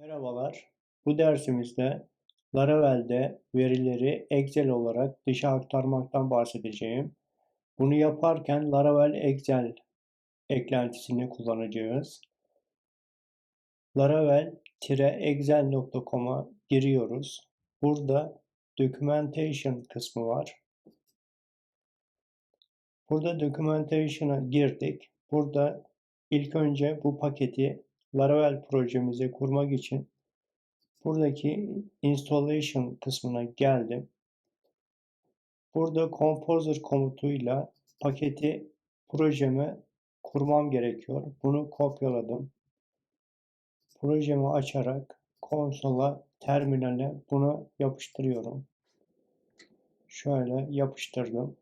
Merhabalar. Bu dersimizde Laravel'de verileri Excel olarak dışa aktarmaktan bahsedeceğim. Bunu yaparken Laravel Excel eklentisini kullanacağız. laravel-excel.com'a giriyoruz. Burada Documentation kısmı var. Burada Documentation'a girdik. Burada ilk önce bu paketi Laravel projemize kurmak için buradaki installation kısmına geldim. Burada composer komutuyla paketi projeme kurmam gerekiyor. Bunu kopyaladım. Projemi açarak konsola, terminale bunu yapıştırıyorum. Şöyle yapıştırdım.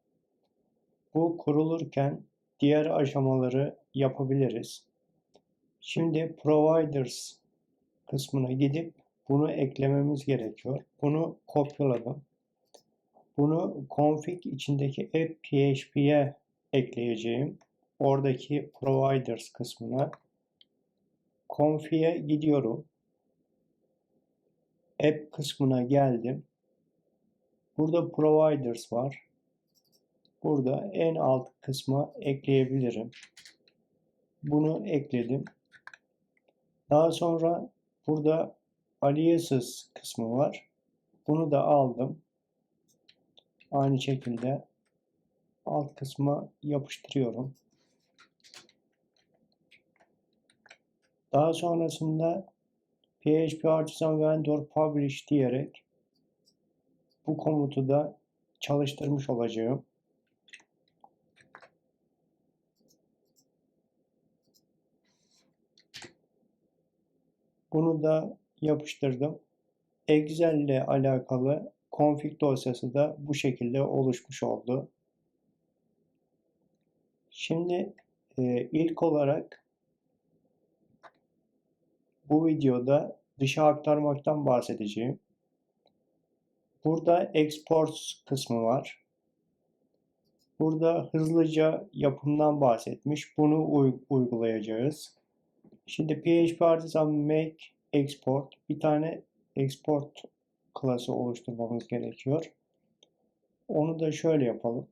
Bu kurulurken diğer aşamaları yapabiliriz. Şimdi Providers kısmına gidip bunu eklememiz gerekiyor. Bunu kopyaladım. Bunu config içindeki app.php'ye ekleyeceğim. Oradaki Providers kısmına config'e gidiyorum. App kısmına geldim. Burada Providers var. Burada en alt kısma ekleyebilirim. Bunu ekledim. Daha sonra burada aliases kısmı var. Bunu da aldım. Aynı şekilde alt kısma yapıştırıyorum. Daha sonrasında PHP Artisan Vendor Publish diyerek bu komutu da çalıştırmış olacağım. Bunu da yapıştırdım. Excel ile alakalı config dosyası da bu şekilde oluşmuş oldu. Şimdi e, ilk olarak bu videoda dışa aktarmaktan bahsedeceğim. Burada exports kısmı var. Burada hızlıca yapımdan bahsetmiş. Bunu uygulayacağız. Şimdi PHP Artisan Make Export bir tane export klası oluşturmamız gerekiyor. Onu da şöyle yapalım.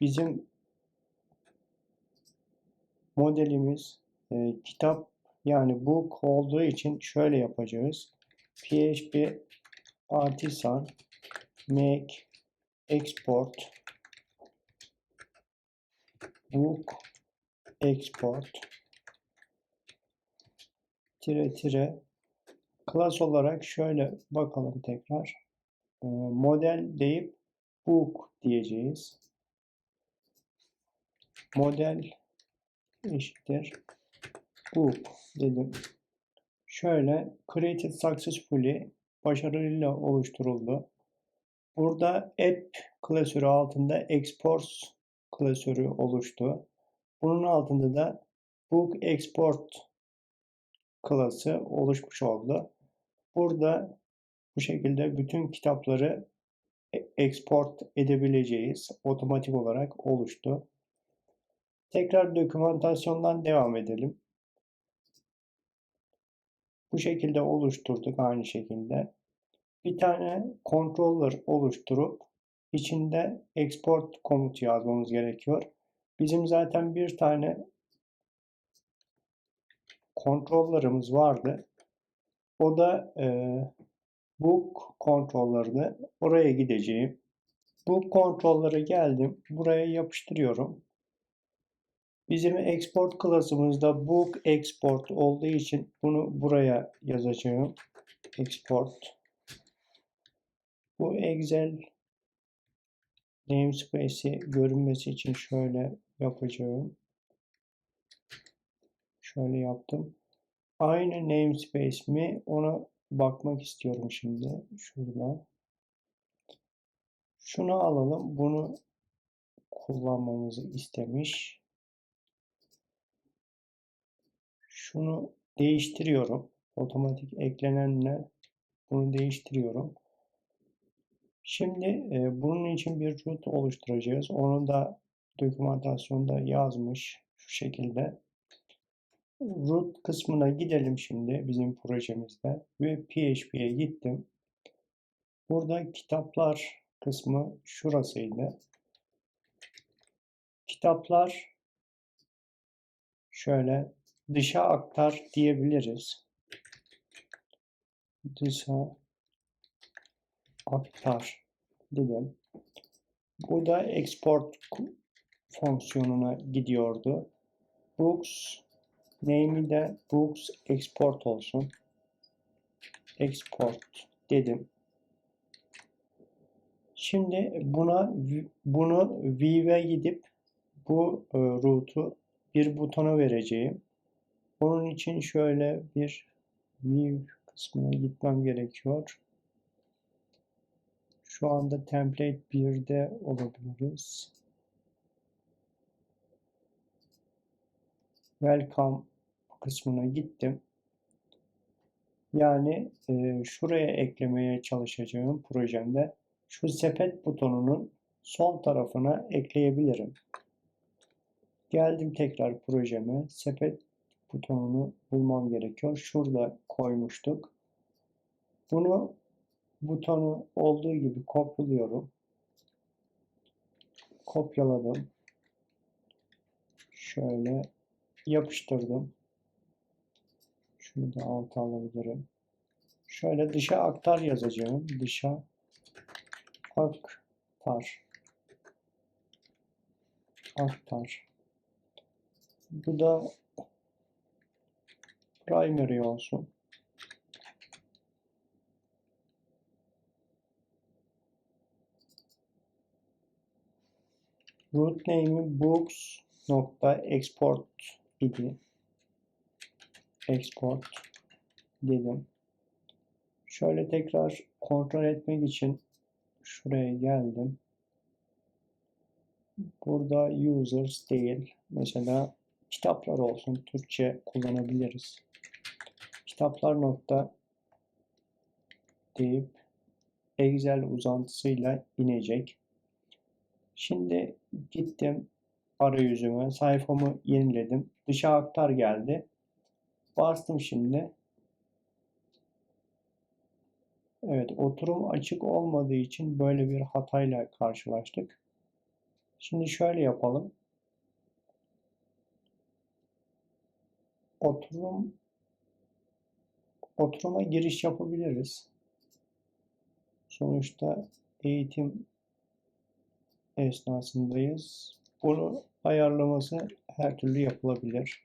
Bizim modelimiz e, kitap yani book olduğu için şöyle yapacağız. PHP Artisan Make Export Book Export tire tire class olarak şöyle bakalım tekrar. Ee, model deyip book diyeceğiz. Model eşittir book dedim. Şöyle created successfully başarıyla oluşturuldu. Burada app klasörü altında exports klasörü oluştu. Bunun altında da book export klası oluşmuş oldu. Burada bu şekilde bütün kitapları e, export edebileceğiz. Otomatik olarak oluştu. Tekrar dokümantasyondan devam edelim. Bu şekilde oluşturduk aynı şekilde. Bir tane controller oluşturup içinde export komutu yazmamız gerekiyor. Bizim zaten bir tane kontrollerimiz vardı. O da e, book kontrollerini oraya gideceğim. Bu kontrolleri geldim. Buraya yapıştırıyorum. Bizim export klasımızda book export olduğu için bunu buraya yazacağım. Export. Bu Excel namespace'i görünmesi için şöyle yapacağım. Şöyle yaptım. Aynı namespace mi? Ona bakmak istiyorum şimdi. Şurada. Şunu alalım. Bunu kullanmamızı istemiş. Şunu değiştiriyorum. Otomatik eklenenle bunu değiştiriyorum. Şimdi e, bunun için bir root oluşturacağız. Onu da dokümantasyonda yazmış şu şekilde. Root kısmına gidelim şimdi bizim projemizde ve PHP'ye gittim. Burada kitaplar kısmı şurasıydı. Kitaplar şöyle dışa aktar diyebiliriz. Dışa aktar dedim. Bu da export fonksiyonuna gidiyordu. Books name'i de books export olsun. Export dedim. Şimdi buna bunu view'e gidip bu e, route'u bir butona vereceğim. Onun için şöyle bir view kısmına gitmem gerekiyor. Şu anda template 1'de olabiliriz. Welcome kısmına gittim. Yani e, şuraya eklemeye çalışacağım projemde şu sepet butonunun sol tarafına ekleyebilirim. Geldim tekrar projeme. Sepet butonunu bulmam gerekiyor. Şurada koymuştuk. Bunu butonu olduğu gibi kopyalıyorum. Kopyaladım. Şöyle yapıştırdım. Şunu da alta alabilirim. Şöyle dışa aktar yazacağım. Dışa aktar. Aktar. Bu da primary olsun. Root name'i books export idi. Export dedim. Şöyle tekrar kontrol etmek için şuraya geldim. Burada users değil. Mesela kitaplar olsun. Türkçe kullanabiliriz. Kitaplar nokta deyip Excel uzantısıyla inecek. Şimdi gittim arayüzüme, sayfamı yeniledim. Dışa aktar geldi. Bastım şimdi. Evet, oturum açık olmadığı için böyle bir hatayla karşılaştık. Şimdi şöyle yapalım. Oturum oturuma giriş yapabiliriz. Sonuçta eğitim esnasındayız. Bunu ayarlaması her türlü yapılabilir.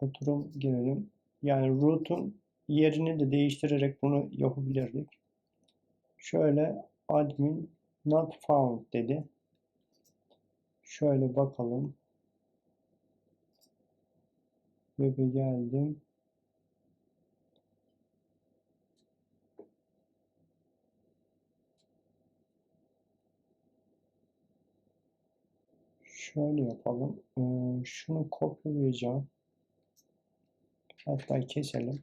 Oturum girelim. Yani root'un yerini de değiştirerek bunu yapabilirdik. Şöyle admin not found dedi. Şöyle bakalım. Web'e geldim. Şöyle yapalım. Ee, şunu kopyalayacağım. Hatta keselim.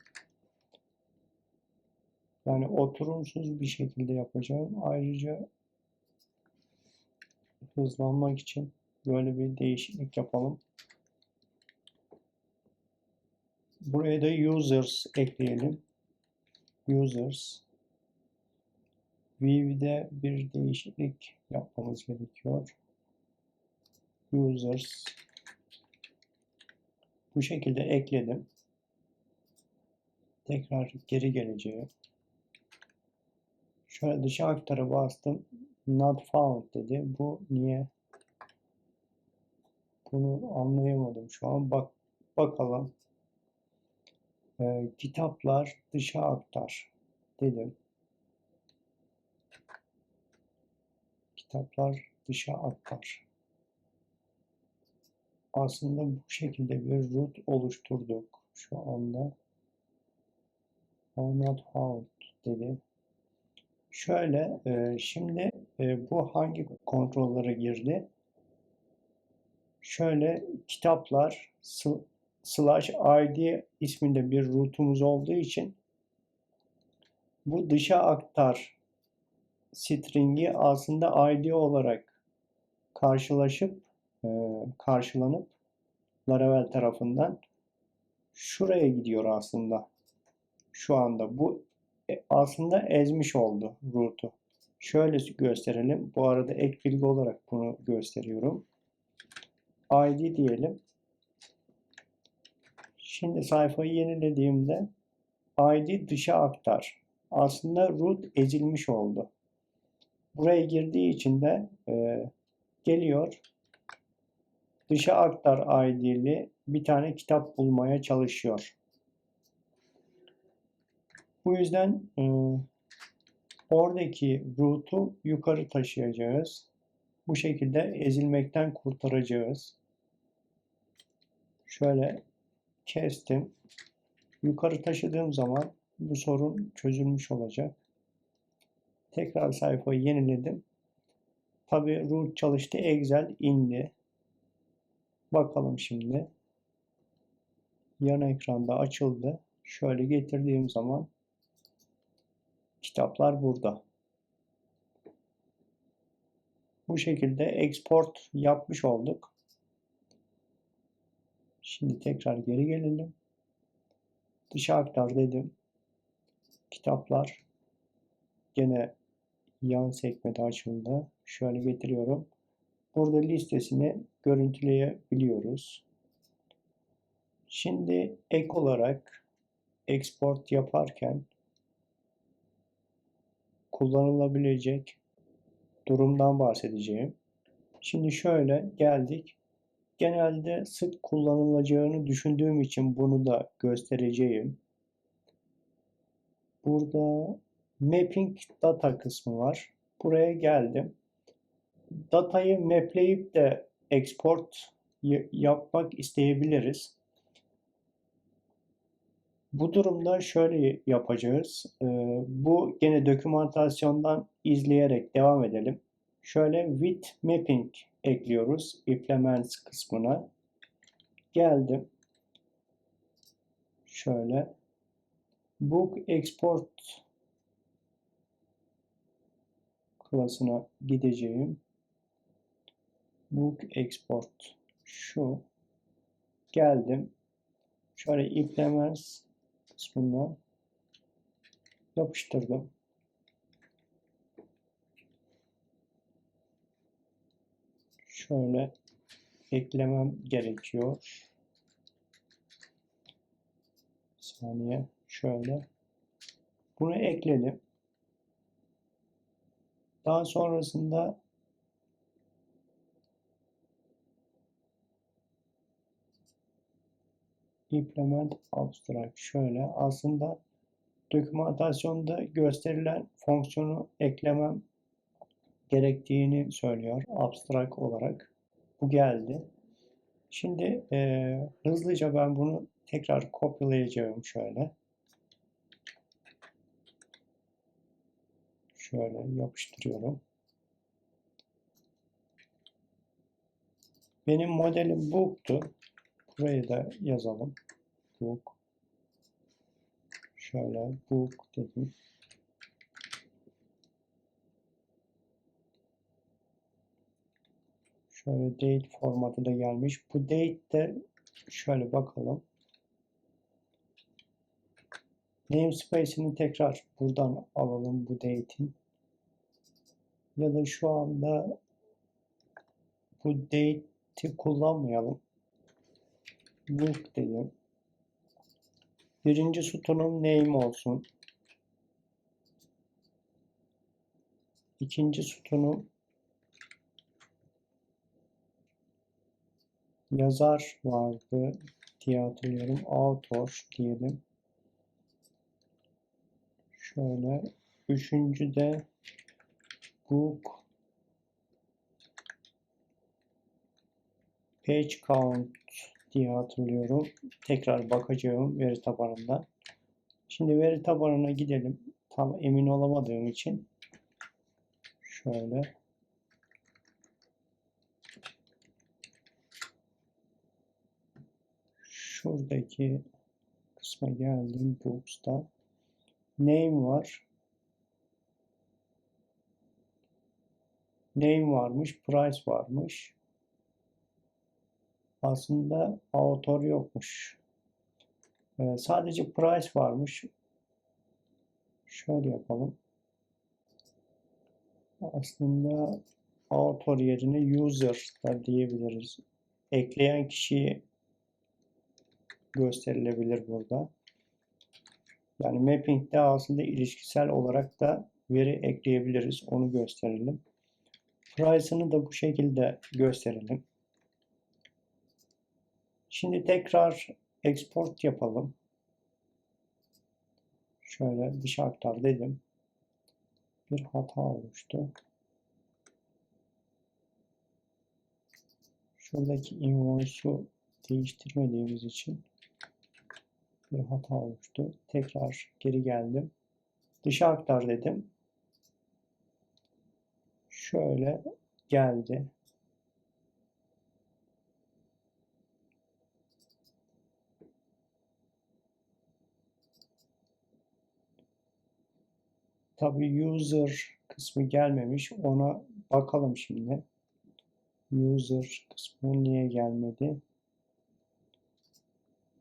Yani oturumsuz bir şekilde yapacağım. Ayrıca hızlanmak için böyle bir değişiklik yapalım. Buraya da users ekleyelim. Users. View'de bir değişiklik yapmamız gerekiyor. Users. Bu şekilde ekledim. Tekrar geri geleceğim. Şöyle dışa aktara bastım. Not found dedi. Bu niye? Bunu anlayamadım şu an. Bak bakalım. Ee, kitaplar dışa aktar dedim. Kitaplar dışa aktar. Aslında bu şekilde bir root oluşturduk şu anda. Not found dedi. Şöyle, e, şimdi e, bu hangi kontrollere girdi? Şöyle kitaplar slash id isminde bir route'umuz olduğu için bu dışa aktar string'i aslında id olarak karşılaşıp karşılanıp Laravel tarafından şuraya gidiyor aslında. Şu anda bu e, aslında ezmiş oldu root'u. Şöyle gösterelim. Bu arada ek bilgi olarak bunu gösteriyorum. ID diyelim. Şimdi sayfayı yenilediğimde ID dışa aktar. Aslında root ezilmiş oldu. Buraya girdiği için de e, geliyor. Dışa aktar ID'li bir tane kitap bulmaya çalışıyor. Bu yüzden e, oradaki root'u yukarı taşıyacağız. Bu şekilde ezilmekten kurtaracağız. Şöyle kestim. Yukarı taşıdığım zaman bu sorun çözülmüş olacak. Tekrar sayfayı yeniledim. Tabi root çalıştı. Excel indi. Bakalım şimdi. Yan ekranda açıldı. Şöyle getirdiğim zaman kitaplar burada. Bu şekilde export yapmış olduk. Şimdi tekrar geri gelelim. Dışa aktar dedim. Kitaplar gene yan sekmede açıldı. Şöyle getiriyorum. Burada listesini görüntüleyebiliyoruz. Şimdi ek olarak export yaparken kullanılabilecek durumdan bahsedeceğim. Şimdi şöyle geldik. Genelde sık kullanılacağını düşündüğüm için bunu da göstereceğim. Burada mapping data kısmı var. Buraya geldim. Datayı mapleyip de export yapmak isteyebiliriz. Bu durumda şöyle yapacağız. Bu gene dokümantasyondan izleyerek devam edelim. Şöyle with mapping ekliyoruz implements kısmına. Geldim. Şöyle book export klasına gideceğim. Book export şu. Geldim. Şöyle implements kısmına yapıştırdım. Şöyle eklemem gerekiyor. Bir saniye. Şöyle. Bunu ekledim. Daha sonrasında implement abstract şöyle aslında dokümantasyonda gösterilen fonksiyonu eklemem gerektiğini söylüyor abstract olarak. Bu geldi. Şimdi e, hızlıca ben bunu tekrar kopyalayacağım şöyle. Şöyle yapıştırıyorum. Benim modelim book'tu. Buraya da yazalım. Book. Şöyle book dedim. Şöyle date formatı da gelmiş. Bu date de şöyle bakalım. Namespace'ini tekrar buradan alalım bu date'in. Ya da şu anda bu date'i kullanmayalım. Book dedim. Birinci sütunum name olsun. İkinci sütunum yazar vardı diye hatırlıyorum. Author diyelim. Şöyle. Üçüncü de book page count diye hatırlıyorum. Tekrar bakacağım veri tabanından. Şimdi veri tabanına gidelim. Tam emin olamadığım için şöyle şuradaki kısma geldim Books'ta. Name var. Name varmış, price varmış. Aslında author yokmuş. Ee, sadece price varmış. Şöyle yapalım. Aslında author yerine user da diyebiliriz. Ekleyen kişiyi gösterilebilir burada. Yani mapping'de aslında ilişkisel olarak da veri ekleyebiliriz. Onu gösterelim. Price'ını da bu şekilde gösterelim. Şimdi tekrar export yapalım. Şöyle dış aktar dedim. Bir hata oluştu. Şuradaki invoice'u değiştirmediğimiz için bir hata oluştu. Tekrar geri geldim. Dışa aktar dedim. Şöyle geldi. Tabi user kısmı gelmemiş. Ona bakalım şimdi. User kısmı niye gelmedi?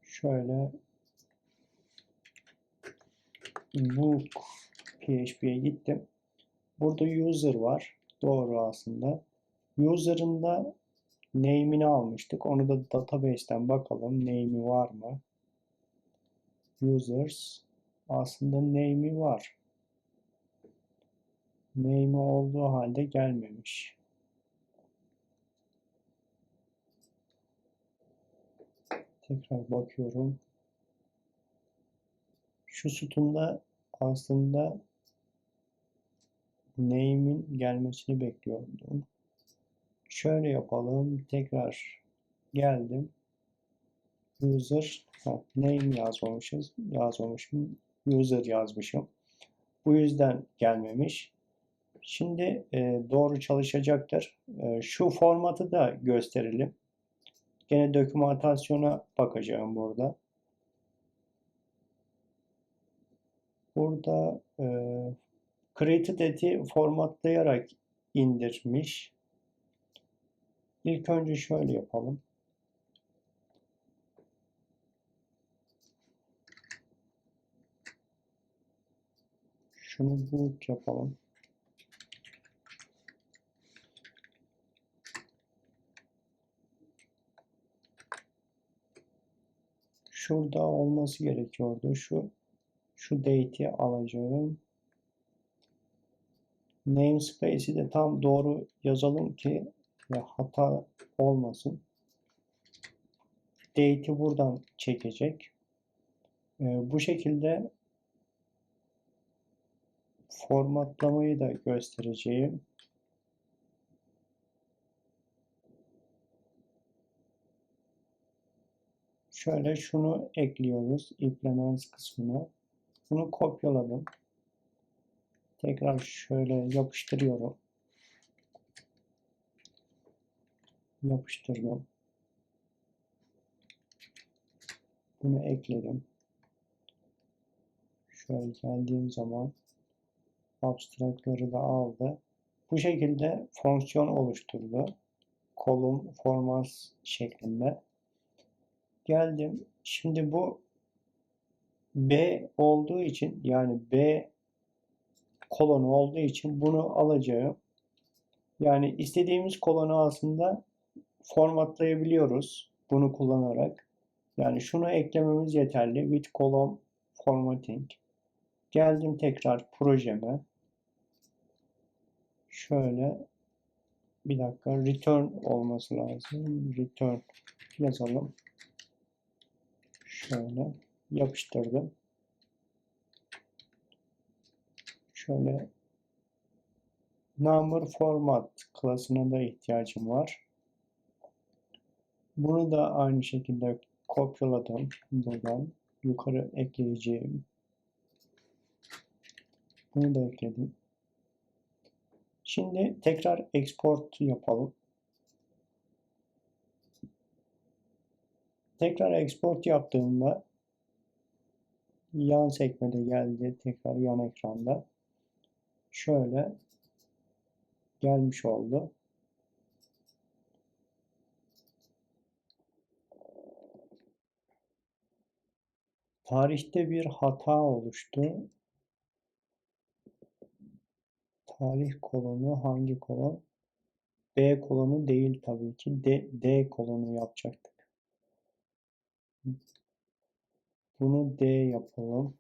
Şöyle book PHP'ye gittim. Burada user var. Doğru aslında. User'ın da name'ini almıştık. Onu da database'ten bakalım. Name'i var mı? Users aslında name'i var. Name'i olduğu halde gelmemiş. Tekrar bakıyorum. Şu sütunda aslında name'in gelmesini bekliyordum. Şöyle yapalım. Tekrar geldim. User name yazmamışız. Yazmamışım. User yazmışım. Bu yüzden gelmemiş. Şimdi e, doğru çalışacaktır. E, şu formatı da gösterelim. Gene dokümantasyona bakacağım burada. Burada e, created et'i formatlayarak indirmiş. İlk önce şöyle yapalım. Şunu boot yapalım. Şurada olması gerekiyordu. Şu şu date'i alacağım. Namespace'i de tam doğru yazalım ki ya hata olmasın. Date'i buradan çekecek. Ee, bu şekilde formatlamayı da göstereceğim. Şöyle şunu ekliyoruz implements kısmına. Bunu kopyaladım. Tekrar şöyle yapıştırıyorum. Yapıştırdım. Bunu ekledim. Şöyle geldiğim zaman abstraktları da aldı. Bu şekilde fonksiyon oluşturdu. Kolum formas şeklinde. Geldim. Şimdi bu B olduğu için yani B kolonu olduğu için bunu alacağım. Yani istediğimiz kolonu aslında formatlayabiliyoruz bunu kullanarak. Yani şunu eklememiz yeterli. With column formatting. Geldim tekrar projeme. Şöyle bir dakika return olması lazım. Return yazalım. Şöyle yapıştırdım. Şöyle number format klasına da ihtiyacım var. Bunu da aynı şekilde kopyaladım buradan. Yukarı ekleyeceğim. Bunu da ekledim. Şimdi tekrar export yapalım. Tekrar export yaptığımda yan sekmede geldi. Tekrar yan ekranda. Şöyle gelmiş oldu. Tarihte bir hata oluştu. Tarih kolonu hangi kolon? B kolonu değil tabii ki. D, D kolonu yapacaktık. Bunu D yapalım.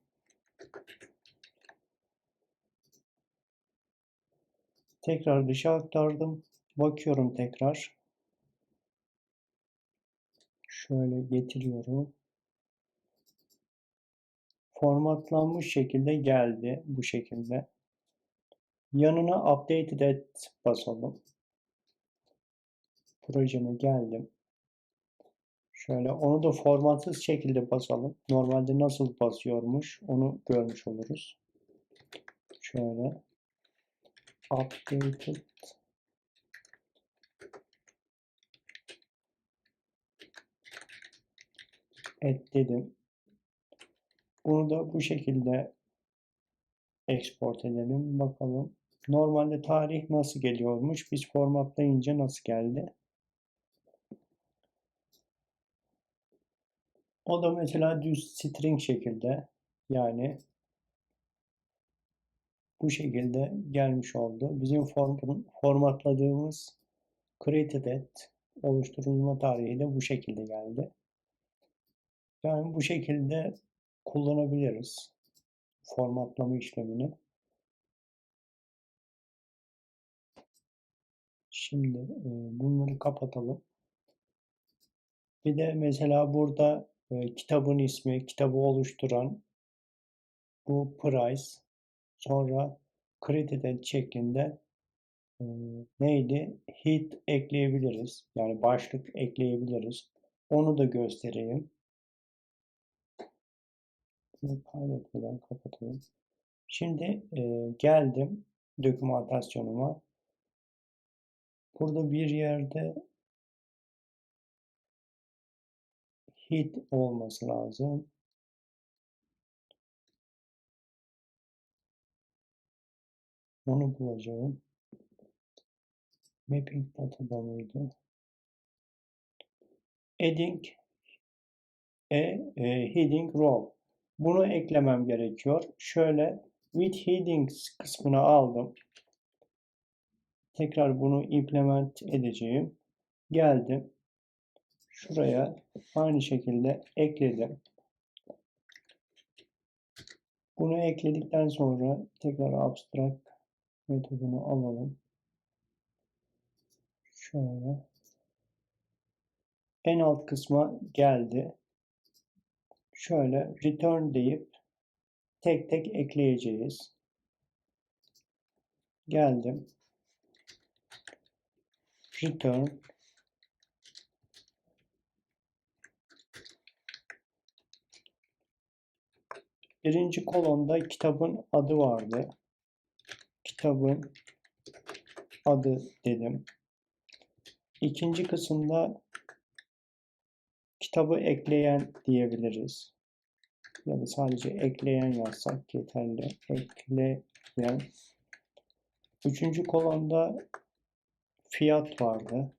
Tekrar dışa aktardım. Bakıyorum tekrar. Şöyle getiriyorum. Formatlanmış şekilde geldi bu şekilde. Yanına updated et basalım. Projeme geldim. Şöyle onu da formatsız şekilde basalım. Normalde nasıl basıyormuş onu görmüş oluruz. Şöyle updated et dedim. Bunu da bu şekilde export edelim. Bakalım. Normalde tarih nasıl geliyormuş? Biz formatlayınca nasıl geldi? O da mesela düz string şekilde yani bu şekilde gelmiş oldu. Bizim form, formatladığımız created at oluşturulma tarihi de bu şekilde geldi. Yani bu şekilde kullanabiliriz formatlama işlemini. Şimdi bunları kapatalım. Bir de mesela burada e, kitabın ismi, kitabı oluşturan bu price sonra credited şeklinde e, neydi? Hit ekleyebiliriz. Yani başlık ekleyebiliriz. Onu da göstereyim. Bunu kaydetmeden kapatalım. Şimdi e, geldim dokümantasyonuma. Burada bir yerde hit olması lazım. Onu bulacağım. Mapping datada mıydı? Adding a, a heading row. Bunu eklemem gerekiyor. Şöyle with headings kısmını aldım. Tekrar bunu implement edeceğim. Geldim. Şuraya aynı şekilde ekledim. Bunu ekledikten sonra tekrar abstract metodunu alalım. Şöyle. En alt kısma geldi. Şöyle return deyip tek tek ekleyeceğiz. Geldim. Return Birinci kolonda kitabın adı vardı. Kitabın adı dedim. İkinci kısımda kitabı ekleyen diyebiliriz. Ya da sadece ekleyen yazsak yeterli. Ekleyen. Üçüncü kolonda fiyat vardı.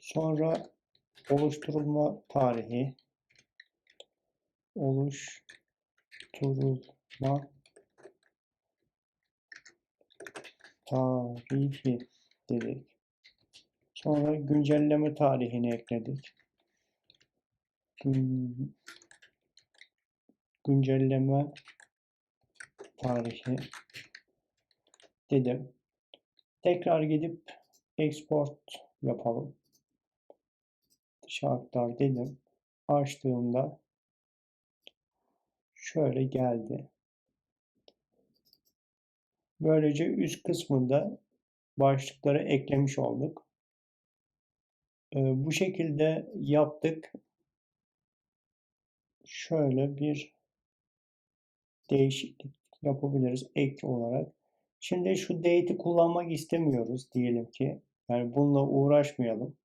Sonra oluşturulma tarihi oluşturulma tarihi dedik. Sonra güncelleme tarihini ekledik. Gün, güncelleme tarihi dedim. Tekrar gidip export yapalım. Dışa aktar dedim. Açtığımda şöyle geldi. Böylece üst kısmında başlıkları eklemiş olduk. Bu şekilde yaptık. Şöyle bir değişiklik yapabiliriz ek olarak. Şimdi şu date'i kullanmak istemiyoruz diyelim ki. Yani bununla uğraşmayalım.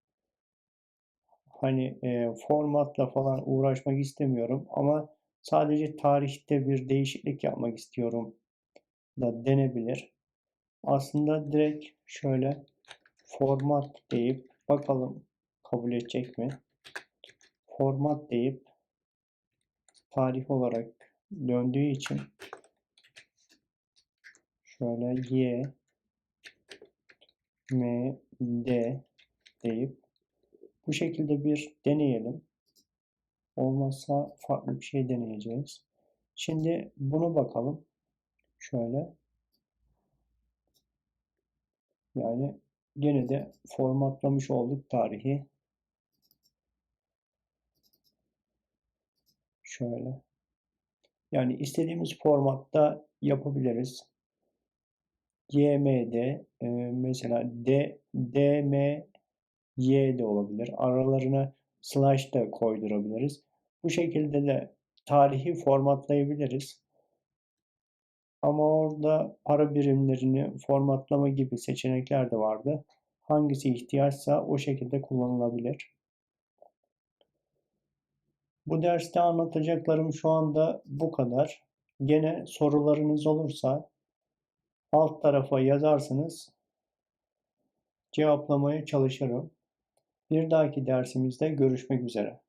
Hani e, formatla falan uğraşmak istemiyorum ama sadece tarihte bir değişiklik yapmak istiyorum da denebilir. Aslında direkt şöyle format deyip bakalım kabul edecek mi? Format deyip tarih olarak döndüğü için şöyle y m d deyip bu şekilde bir deneyelim. Olmazsa farklı bir şey deneyeceğiz. Şimdi bunu bakalım. Şöyle. Yani gene de formatlamış olduk tarihi. Şöyle. Yani istediğimiz formatta yapabiliriz. YMD e, mesela D, DM Y de olabilir. Aralarına slash da koydurabiliriz. Bu şekilde de tarihi formatlayabiliriz. Ama orada para birimlerini formatlama gibi seçenekler de vardı. Hangisi ihtiyaçsa o şekilde kullanılabilir. Bu derste anlatacaklarım şu anda bu kadar. Gene sorularınız olursa alt tarafa yazarsınız. Cevaplamaya çalışırım. Bir dahaki dersimizde görüşmek üzere.